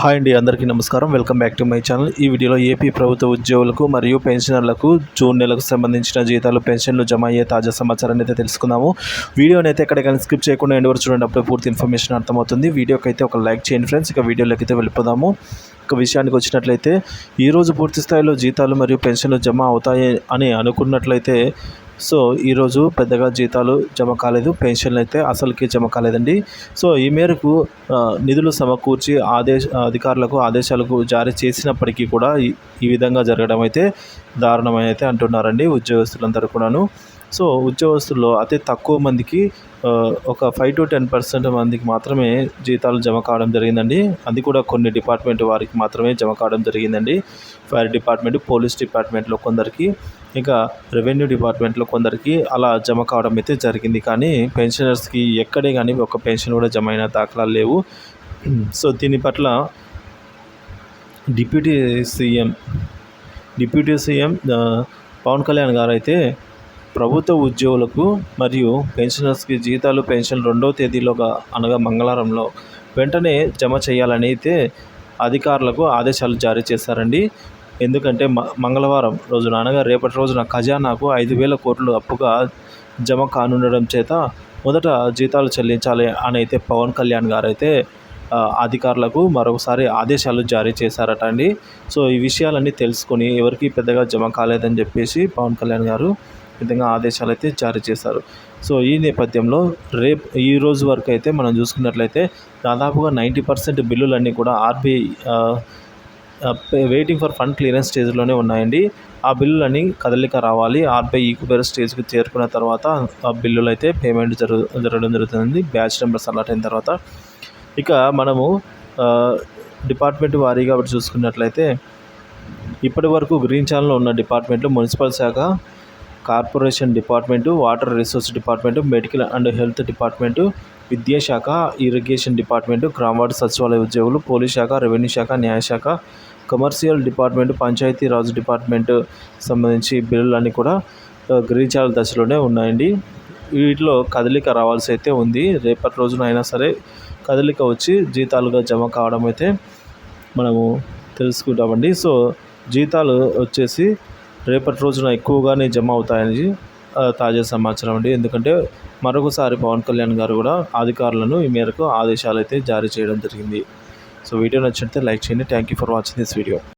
Hi అండి అందరికీ నమస్కారం. Welcome back to my channel. ఈ వీడియోలో ఏపీ ప్రభుత్వ ఉద్యోగులకు మరియు పెన్షనర్లకు జూన్ నెలకు సంబంధించిన జీతాలు పెన్షన్లు జమ అయ్యే తాజా సమాచారాన్ని అయితే తెలుసుకుందాము. వీడియోని అయితే ఎక్కడికైనా స్కిప్ చేయకుండా ఎండ్ వరకు చూడండి అప్పుడే పూర్తి ఇన్ఫర్మేషన్ అర్థమవుతుంది. వీడియోకి అయితే ఒక లైక్ చేయండి ఫ్రెండ్స్. ఇక వీడియోలోకి అయితే వెళ్ళిపోదాము. ఒక విషయానికి వచ్చినట్లయితే ఈరోజు పూర్తి స్థాయిలో జీతాలు మరియు పెన్షన్లు జమ అవుతాయి అని అనుకున్నట్లయితే సో ఈరోజు పెద్దగా జీతాలు జమ కాలేదు పెన్షన్లు అయితే అసలుకి జమ కాలేదండి. సో ఈ మేరకు నిధులు సమకూర్చి ఆదేశ అధికారులకు ఆదేశాలకు జారీ చేసినప్పటికీ కూడా ఈ విధంగా జరగడం అయితే దారుణమని అయితే అంటున్నారండి ఉద్యోగస్తులందరూ కూడాను. సో ఉద్యోగస్తుల్లో అతి తక్కువ మందికి ఒక ఫైవ్ టు టెన్ పర్సెంట్ మందికి మాత్రమే జీతాలు జమ కావడం జరిగిందండి. అది కూడా కొన్ని డిపార్ట్మెంట్ వారికి మాత్రమే జమ కావడం జరిగిందండి. ఫైర్ డిపార్ట్మెంట్ పోలీస్ డిపార్ట్మెంట్లో కొందరికి ఇంకా రెవెన్యూ డిపార్ట్మెంట్లో కొందరికి అలా జమ కావడం అయితే జరిగింది. కానీ పెన్షనర్స్కి ఎక్కడే కానీ ఒక పెన్షన్ కూడా జమ అయిన దాఖలాలు లేవు. సో దీని పట్ల deputy CM deputy CM Pawan Kalyan గారు అయితే ప్రభుత్వ ఉద్యోగులకు మరియు పెన్షనర్స్కి జీతాలు పెన్షన్ రెండవ తేదీలోగా అనగా మంగళవారంలో వెంటనే జమ చేయాలని అయితే అధికారులకు ఆదేశాలు జారీ చేశారండి. ఎందుకంటే మ మంగళవారం రోజున అనగా రేపటి రోజున ఖజానాకు ఐదు వేల కోట్లు అప్పుగా జమ కానుండడం చేత మొదట జీతాలు చెల్లించాలి అని అయితే పవన్ కళ్యాణ్ గారు అయితే అధికారులకు మరొకసారి ఆదేశాలు జారీ చేశారట అండి. సో ఈ విషయాలన్నీ తెలుసుకొని ఎవరికి పెద్దగా జమ కాలేదని చెప్పేసి పవన్ కళ్యాణ్ గారు విధంగా ఆదేశాలు అయితే జారీ చేశారు. సో ఈ నేపథ్యంలో రేపు ఈ రోజు వరకు అయితే మనం చూసుకున్నట్లయితే దాదాపుగా నైంటీ పర్సెంట్ బిల్లులన్నీ కూడా RBI waiting for fund clearance స్టేజ్లోనే ఉన్నాయండి. ఆ బిల్లులని కదలిక రావాలి. ఆర్బీఐ ఈక్వేర్ స్టేజ్కి చేరుకున్న తర్వాత ఆ బిల్లులు అయితే పేమెంట్ జరుగు జరగడం జరుగుతుంది బ్యాచ్ నెంబర్స్ అలాట్ అయిన తర్వాత. ఇక మనము డిపార్ట్మెంట్ వారీగా చూసుకున్నట్లయితే ఇప్పటి వరకు గ్రీన్ ఛానల్లో ఉన్న డిపార్ట్మెంట్లు మున్సిపల్ శాఖ corporation department water resource department medical and health department విద్యాశాఖ ఇరిగేషన్ డిపార్ట్మెంటు గ్రామవార్డు సచివాలయ ఉద్యోగులు పోలీస్ శాఖ రెవెన్యూ శాఖ న్యాయశాఖ commercial department Panchayati Raj department సంబంధించి బిల్లులన్నీ కూడా గ్రహించాల దశలోనే ఉన్నాయండి. వీటిలో కదలిక రావాల్సి అయితే ఉంది. రేపటి రోజున అయినా సరే కదలిక వచ్చి జీతాలుగా జమ కావడం అయితే మనము తెలుసుకుంటామండి. సో జీతాలు వచ్చేసి రేపటి రోజున ఎక్కువగానే జమ అవుతాయని తాజా సమాచారం అండి. ఎందుకంటే మరొకసారి పవన్ కళ్యాణ్ గారు కూడా అధికారులను ఈ మేరకు ఆదేశాలు అయితే జారీ చేయడం జరిగింది. సో వీడియో నచ్చితే లైక్ చేయండి. Thank you for watching this video.